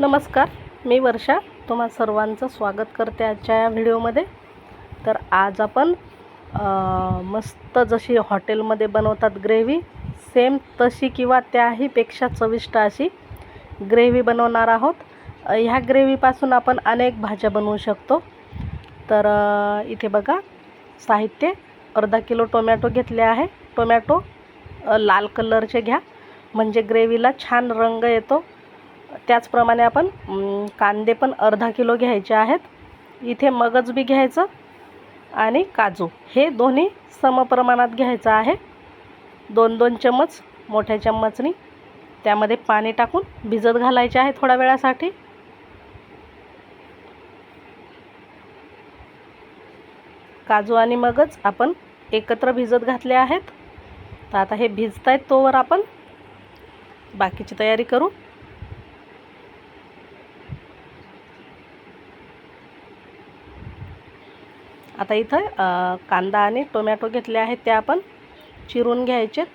नमस्कार मी वर्षा. तुम्हा सर्वांचं स्वागत करते आजच्या या व्हिडिओमध्ये. तर आज आपण मस्त जशी हॉटेलमध्ये बनवतात ग्रेव्ही सेम तशी किंवा त्याहीपेक्षा चविष्ट अशी ग्रेव्ही बनवणार आहोत. ह्या ग्रेव्हीपासून आपण अनेक भाज्या बनवू शकतो. तर इथे बघा साहित्य. अर्धा किलो टोमॅटो घेतले आहे. टोमॅटो लाल कलरचे घ्या. म्हणजे ग्रेव्हीला छान रंग येतो. त्याचप्रमाणे आपण कांदे पण अर्धा किलो घ्यायचे आहेत. इथे मगज बी घ्यायचं आणि काजू. हे दोन्ही समप्रमाणात घ्यायचं आहे. दोन दोन चम्मच मोठ्या चम्मचनी. त्यामध्ये पाणी टाकून भिजत घालायचे आहे थोड्या वेळासाठी. काजू आणि मगज आपण एकत्र भिजत घातले आहेत. तर आता हे भिजत आहेत तोवर आपण बाकीची तयारी करू. आता इथं कांदा आणि टोमॅटो घेतले आहेत ते आपण चिरून घ्यायचेत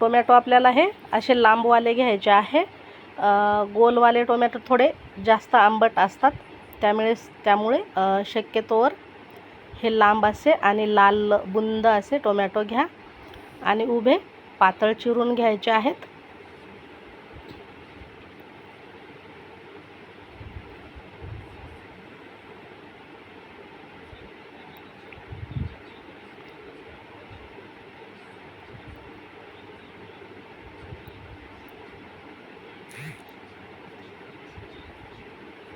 टोमॅटो आपल्याला हे असे लांबवाले घ्यायचे आहे. गोलवाले टोमॅटो थोडे जास्त आंबट असतात. त्यामुळे त्यामुळे शक्यतोवर हे लांब असे आणि लाल बुंद असे टोमॅटो घ्या आणि उभे पातळ चिरून घ्यायचे आहेत.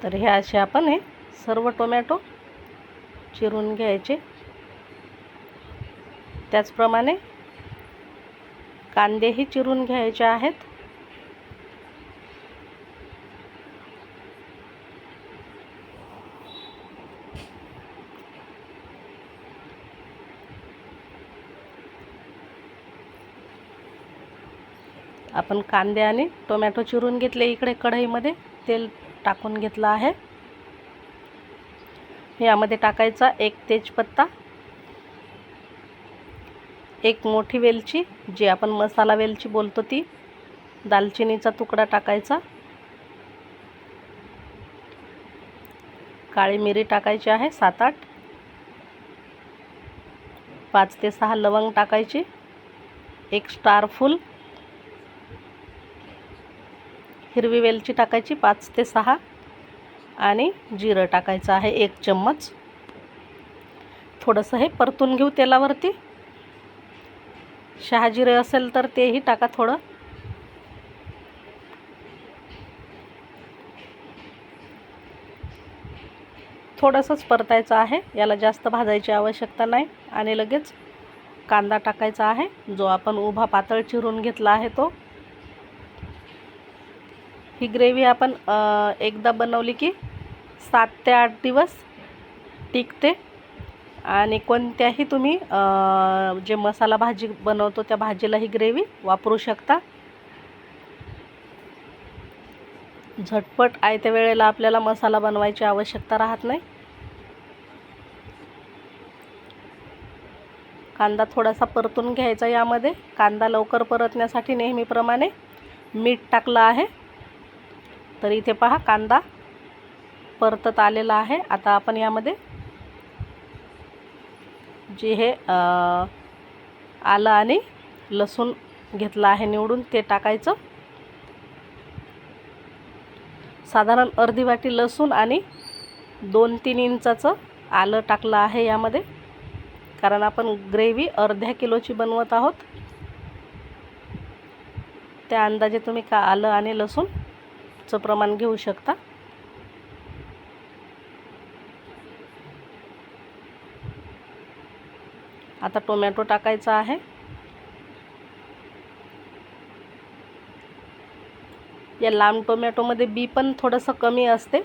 तर हे असे आपण हे सर्व टोमॅटो चिरून घ्यायचे. त्याचप्रमाणे कांदेही चिरून घ्यायचे आहेत. आपण कांदे आणि टोमॅटो चिरून घेतले इकडे कढईमध्ये. तेल टाकून घेतला आहे. यामध्ये टाकायचा एक तेजपत्ता एक मोठी वेलची जी आपण मसाला वेलची बोलतो ती दालचिनीचा तुकडा टाकायचा काळी मिरी टाकायची आहे सात आठ पाच ते सहा लवंग टाकायची एक स्टार फूल हिरवी वेलची टाकायची पाच ते सहा आणि जिरं टाकायचं आहे एक चम्मच. थोडंसं हे परतून घेऊ तेलावरती. शहाजिरे असेल तर तेही टाका थोडं. थोडंसंच परतायचं आहे याला जास्त भाजायची आवश्यकता नाही आणि लगेच कांदा टाकायचा आहे जो आपण उभा पातळ चिरून घेतला आहे तो. ही ग्रेव्ही आपण एकदा बनवली की सात ते आठ दिवस टिकते. आणि कोणत्याही तुम्ही जे मसाला भाजी बनवतो त्या भाजीला ही ग्रेव्ही वापरू शकता. झटपट आयत्या वेळेला आपल्याला मसाला बनवायची आवश्यकता राहत नाही. कांदा थोडासा परतून घ्यायचा यामध्ये. कांदा लवकर परतण्यासाठी नेहमीप्रमाणे मीठ टाकलं आहे. तर इथे पहा कांदा परतत आलेला आहे. आता आपण यामध्ये जे हे आलं आणि लसूण घेतलं आहे निवडून ते टाकायचं. साधारण अर्धी वाटी लसूण आणि दोन तीन इंचाचं आलं टाकलं आहे यामध्ये. कारण आपण ग्रेव्ही अर्ध्या किलोची बनवत आहोत. त्या अंदाजे तुम्ही का आलं आणि लसूण लसूणचं प्रमाण घेऊ शकता. आता टोमॅटो टाकायचा आहे. या लांब टोमॅटोमध्ये बी पण थोडंसं कमी असते.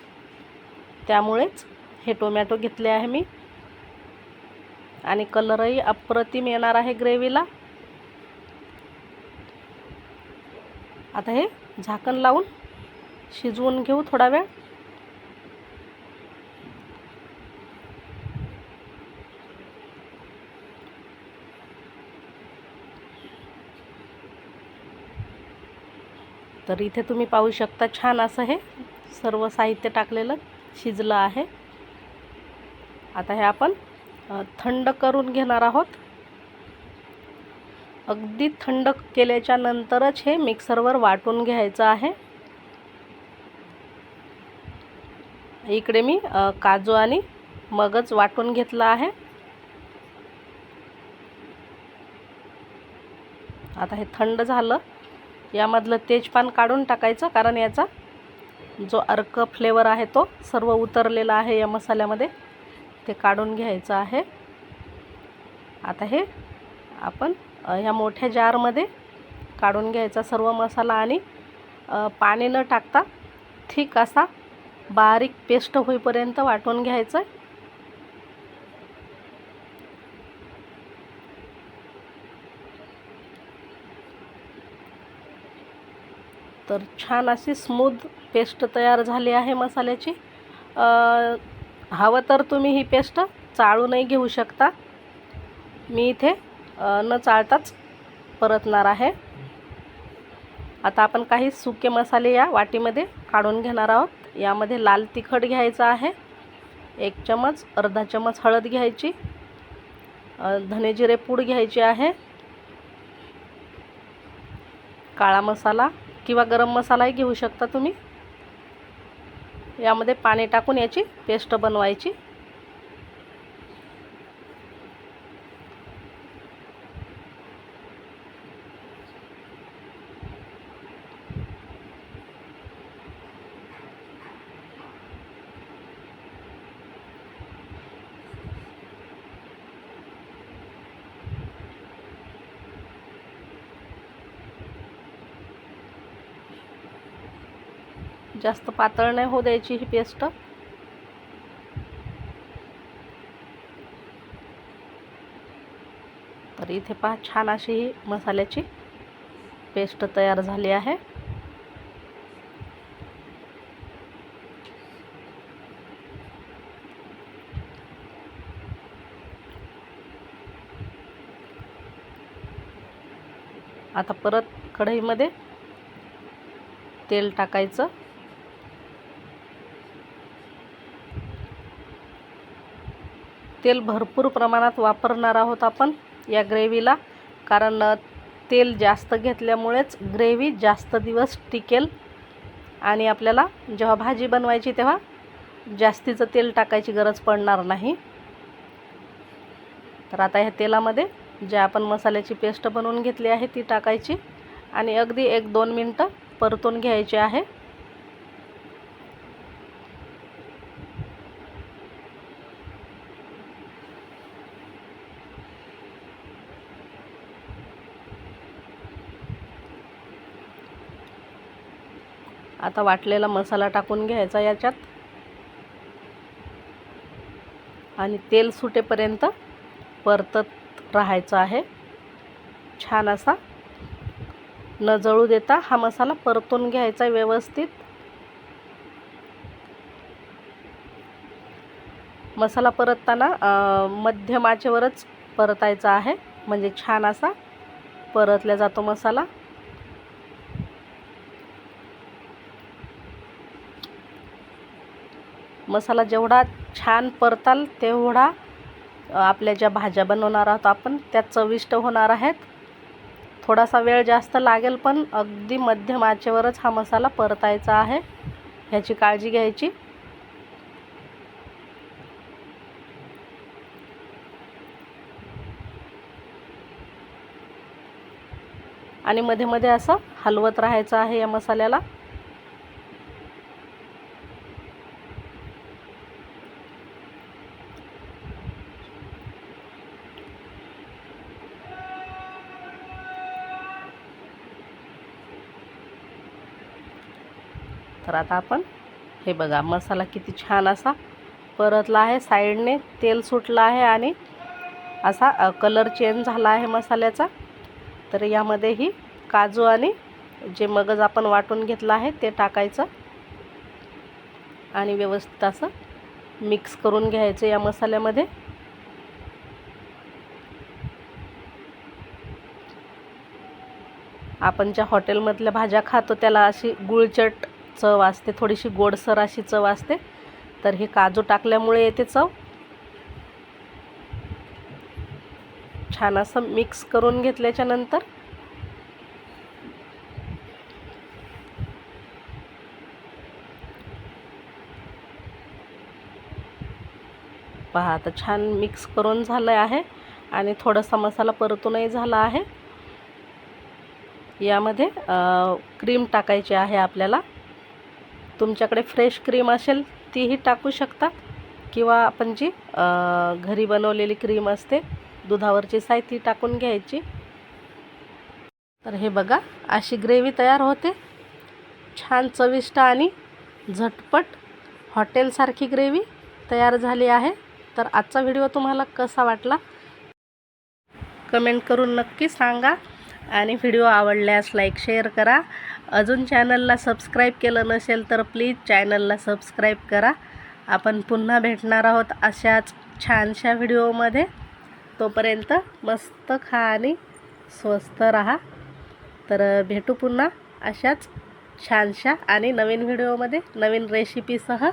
त्यामुळेच हे टोमॅटो घेतले आहे मी. आणि कलरही अप्रतिम येणार आहे ग्रेव्हीला. आता हे झाकण लावून शिजवून घेऊ थोडा वेळ. तर इथे तुम्ही पाहू शकता छान असं हे सर्व साहित्य टाकलेलं शिजलं आहे. आता हे आपण थंड करून घेणार आहोत. अगदी थंड केल्याच्या नंतरच हे मिक्सरवर वाटून घ्यायचं आहे. इकडे मी काजू आणि मगज वाटून घेतला आहे. आता हे थंड झालं. यामधलं तेजपान काढून टाकायचं कारण याचा जो अर्क फ्लेवर आहे तो सर्व उतरलेला आहे या मसाल्यामध्ये. ते काढून घ्यायचं आहे. आता हे आपण ह्या मोठ्या जारमध्ये काढून घ्यायचा सर्व मसाला आणि पाणी न टाकता थिक असा बारीक पेस्ट होईपर्यंत वाटून घ्यायचं. तर छान अशी स्मूथ पेस्ट तयार झाली आहे मसाल्याची. हवं तर तुम्ही ही पेस्ट चाळूनही घेऊ शकता. मी इथे न चाळताच परतणार आहे. आता आपण काही सुके मसाले या वाटीमध्ये काढून घेणार आहोत. यामध्ये लाल तिखट घ्यायचं आहे. एक चमच अर्धा चमच हळद घ्यायची. धनेजिरे धने जिरे पूड घ्यायची आहे. काळा मसाला किंवा गरम मसालाही घेऊ शकता तुम्ही. यामध्ये पाणी टाकून याची पेस्ट बनवायची. जास्त पातळ नाही होऊ द्यायची ही पेस्ट. तर इथे पहा छान अशी ही मसाल्याची पेस्ट तयार झाली आहे. आता परत कढईमध्ये तेल टाकायचं. तेल भरपूर प्रमाणात वापरणार आहोत आपण या ग्रेव्हीला. कारण तेल जास्त घेतल्यामुळेच ग्रेव्ही जास्त दिवस टिकेल. आणि आपल्याला जेव्हा भाजी बनवायची तेव्हा जास्तीचं तेल टाकायची गरज पडणार नाही. तर आता ह्या तेलामध्ये जे आपण मसाल्याची पेस्ट बनवून घेतली आहे ती टाकायची. आणि अगदी एक दोन मिनटं परतून घ्यायची आहे. आता वाटलेला मसाला टाकून घ्यायचा याच्यात. आणि तेल सुटेपर्यंत परतत राहायचं आहे. छान असा न जळू देता हा मसाला परतून घ्यायचा व्यवस्थित. मसाला परतताना मध्यम आचेवरच परतायचा आहे. म्हणजे छान असा परतला जातो मसाला. मसाला जेवढा छान परताल तेवढा आपल्या ज्या भाज्या बनवणार आहोत आपण त्या चविष्ट होणार आहेत. थोडासा वेळ जास्त लागेल पण अगदी मध्यम आचेवरच हा मसाला परतायचा आहे. ह्याची काळजी घ्यायची. आणि मध्ये मध्ये असं हलवत राहायचं आहे या मसाल्याला. तर आता आपण हे बघा मसाला किती छान असा परतला आहे साईडने तेल सुटलं आहे आणि असा कलर चेंज झाला आहे मसाल्याचा. तर यामध्येही काजू आणि जे मगज आपण वाटून घेतलं आहे ते टाकायचं. आणि व्यवस्थित असं मिक्स करून घ्यायचं या मसाल्यामध्ये. आपण ज्या हॉटेलमधल्या भाज्या खातो त्याला अशी गुळचट चव असते थोडीशी गोडसर अशी चव असते. तर हे काजू टाकल्यामुळे येते चव. छान असं मिक्स करून घेतल्याच्या नंतर पहा आता छान मिक्स करून झालं आहे आणि थोडासा मसाला परतूनही झाला आहे. यामध्ये क्रीम टाकायची आहे आपल्याला. तुमच्याकडे फ्रेश क्रीम असेल तीही टाकू शकता. किंवा आपण जी घरी बनवलेली क्रीम असते दुधावरची साय ती टाकून घ्यायची. तर हे बघा अशी ग्रेव्ही तयार होते. छान चविष्ट आणि झटपट हॉटेलसारखी ग्रेव्ही तयार झाली आहे. तर आजचा व्हिडिओ तुम्हाला कसा वाटला? कमेंट करून नक्की सांगा. आणि व्हिडिओ आवडल्यास लाईक शेअर करा. अजून चॅनलला सबस्क्राईब केलं नसेल तर प्लीज चॅनलला सबस्क्राईब करा. आपण पुन्हा भेटणार आहोत अशाच छानशा व्हिडिओमध्ये. तोपर्यंत मस्त खा आणि स्वस्त राहा. तर भेटू पुन्हा अशाच छानशा आणि नवीन व्हिडिओमध्ये नवीन रेसिपीसह